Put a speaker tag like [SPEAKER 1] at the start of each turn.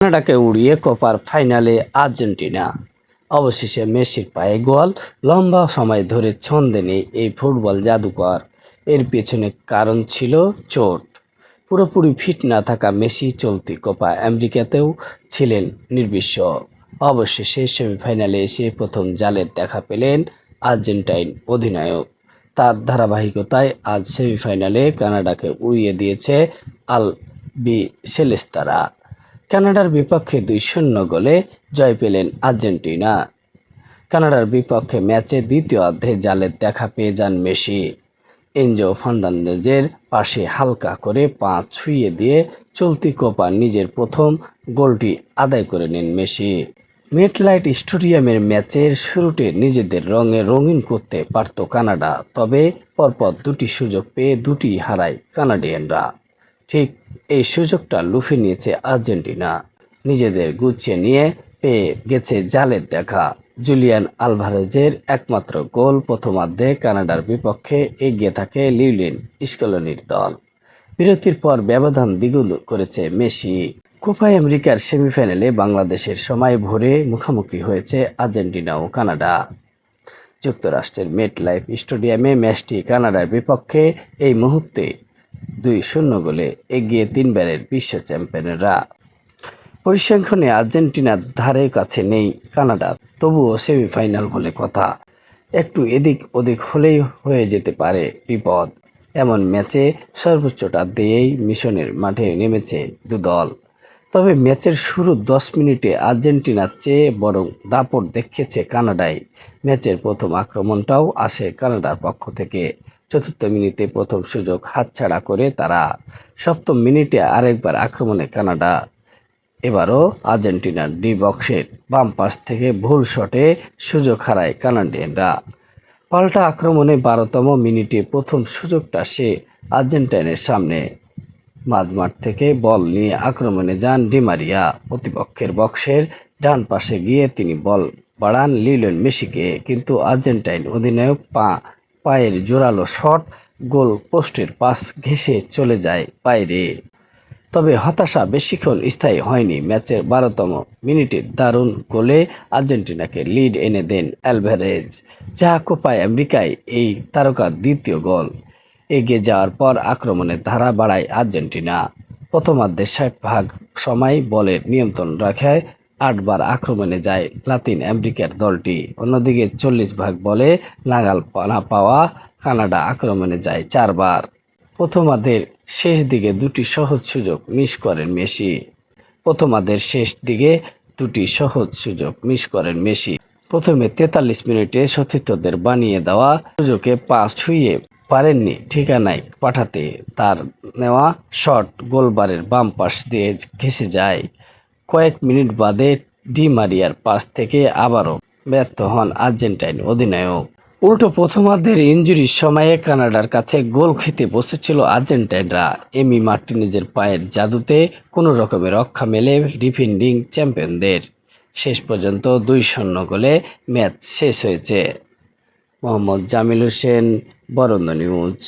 [SPEAKER 1] কানাডাকে উড়িয়ে কোপার ফাইনালে আর্জেন্টিনা। অবশেষে মেসির পায়ে গোল, লম্বা সময় ধরে ছন্দে নেই এই ফুটবল জাদুকর। এর পেছনে কারণ ছিল চোট। পুরোপুরি ফিট না থাকা মেসি চলতি কোপা আমেরিকাতেও ছিলেন নির্বিশ্ব। অবশেষে সেমিফাইনালে এসে প্রথম জালের দেখা পেলেন আর্জেন্টাইন অধিনায়ক। তার ধারাবাহিকতায় আজ সেমিফাইনালে কানাডাকে উড়িয়ে দিয়েছে আল বি সেলেস্তারা কানাডার বিপক্ষে দুই শূন্য গোলে জয় পেলেন আর্জেন্টিনা। কানাডার বিপক্ষে ম্যাচে দ্বিতীয় অর্ধে জালের দেখা পেয়ে যান মেসি। এনজো ফার্নান্দেজের পাশে হালকা করে পা ছুঁয়ে দিয়ে চলতি কোপা নিজের প্রথম গোলটি আদায় করে নেন মেসি। মেটলাইট স্টেডিয়ামের ম্যাচের শুরুতে নিজেদের রঙে রঙিন করতে পারত কানাডা, তবে পরপর দুটি সুযোগ পেয়ে দুটি হারায় কানাডিয়ানরা। ঠিক এই সুযোগটা লুফে নিয়েছে আর্জেন্টিনা। নিজেদের গুছিয়ে নিয়ে পেয়ে গেছে জালের দেখা। জুলিয়ান আলভারেজের একমাত্র গোল প্রথমার্ধে কানাডার বিপক্ষে এগিয়ে থাকে লিউলিন স্কলনির দল। বিরতির পর ব্যবধান দ্বিগুণ করেছে মেসি। কোপা আমেরিকার সেমিফাইনালে বাংলাদেশের সময় ভোরে মুখোমুখি হয়েছে আর্জেন্টিনা ও কানাডা। যুক্তরাষ্ট্রের মেট লাইফ স্টেডিয়ামে ম্যাচটি কানাডার বিপক্ষে এই মুহূর্তে দুই শূন্য গোলে এগিয়ে তিনবারের বিশ্ব চ্যাম্পিয়নরা। পরিসংখ্যানে আর্জেন্টিনার ধারে কাছে নেই কানাডা, তবুও সেমিফাইনাল বলে কথা। একটু এদিক ওদিক হলেই হয়ে যেতে পারে বিপদ। এমন ম্যাচে সর্বোচ্চটা দিয়েই মিশনের মাঠে নেমেছে দু দল। তবে ম্যাচের শুরু দশ মিনিটে আর্জেন্টিনার চেয়ে বরং দাপট দেখিয়েছে কানাডায় ম্যাচের প্রথম আক্রমণটাও আসে কানাডার পক্ষ থেকে। চতুর্থ মিনিটে প্রথম সুযোগ হাতছাড়া করে তারা সপ্তম মিনিটে আরেকবার আক্রমণে কানাডা। এবারও আর্জেন্টিনার ডি বক্সের বাম পাশ থেকে ভুল শটে সুযোগ হারায় কানাডিয়ানরা। পাল্টা আক্রমণে বারোতম মিনিটে প্রথম সুযোগটা সে আর্জেন্টাইনের সামনে। মাঝমাঠ থেকে বল নিয়ে আক্রমণে যান ডিমারিয়া প্রতিপক্ষের বক্সের ডান পাশে গিয়ে তিনি বল বাড়ান লিলেন মেসিকে, কিন্তু আর্জেন্টাইন অধিনায়ক পা পায়ের জোরালো শট, গোল পোস্টের পাস ঘেঁষে চলে যায় বাইরে। তবে হতাশা বেশিক্ষণ স্থায়ী হয়নি ম্যাচের বারোতম মিনিটে দারুণ গোলে আর্জেন্টিনাকে লিড এনে দেন অ্যালভারেজ, যা কোপায় আমেরিকায় এই তারকার দ্বিতীয় গোল। এগিয়ে যাওয়ার পর আক্রমণের ধারা বাড়ায় আর্জেন্টিনা। প্রথমার্ধে ষাট ভাগ সময় বলের নিয়ন্ত্রণ রাখায় আটবার আক্রমণে যায় লাতিন আমেরিকার দলটি। অন্যদিকে চল্লিশ ভাগ বলে নাগাল না পাওয়া কানাডা আক্রমণে যায় চারবার। প্রথমার্ধের শেষ দিকে দুটি সহজ সুযোগ মিস করেন মেসি। প্রথমার্ধের শেষ দিকে দুটি সহজ সুযোগ মিস করেন মেসি। প্রথমে তেতাল্লিশ মিনিটে সতীর্থদের বানিয়ে দেওয়া সুযোগে পা ছুঁয়ে পারেননি ঠিকানায় পাঠাতে। তার নেওয়া শট গোলবারের বাম পাশ দিয়ে ঘেসে যায়। কয়েক মিনিট বাদে ডি মারিয়ার পাশ থেকে আবারও ব্যর্থ হন আর্জেন্টাইন অধিনায়ক। উল্টো প্রথমার্ধের ইঞ্জুরির সময়ে কানাডার কাছে গোল খেতে বসেছিল আর্জেন্টাইনরা। এমি মার্টিনেজের পায়ের জাদুতে কোনো রকমের রক্ষা মেলে ডিফেন্ডিং চ্যাম্পিয়নদের। শেষ পর্যন্ত দুই শূন্য গোলে ম্যাচ শেষ হয়েছে। মোহাম্মদ জামিল হোসেন, বরন্দ নিউজ।